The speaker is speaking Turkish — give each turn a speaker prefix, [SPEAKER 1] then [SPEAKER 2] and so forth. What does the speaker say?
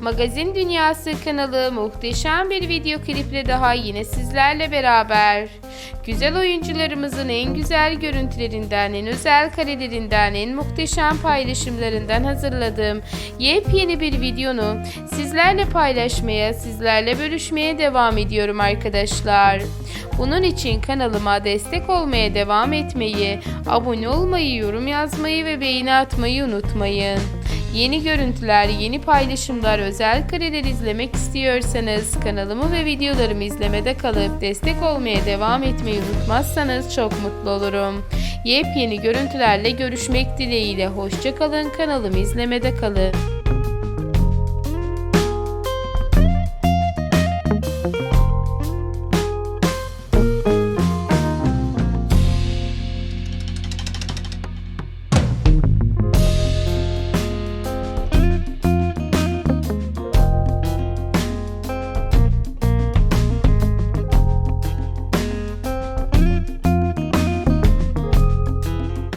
[SPEAKER 1] Magazin Dünyası kanalı muhteşem bir video kliple daha yine sizlerle beraber. Güzel oyuncularımızın en güzel görüntülerinden, en özel karelerinden, en muhteşem paylaşımlarından hazırladığım yepyeni bir videonu sizlerle paylaşmaya, sizlerle bölüşmeye devam ediyorum arkadaşlar. Bunun için kanalıma destek olmaya devam etmeyi, abone olmayı, yorum yazmayı ve beğeni atmayı unutmayın. Yeni görüntüler, yeni paylaşımlar, özel kareler izlemek istiyorsanız kanalımı ve videolarımı izlemede kalıp destek olmaya devam etmeyi unutmazsanız çok mutlu olurum. Yepyeni görüntülerle görüşmek dileğiyle hoşçakalın kanalımı izlemede kalın.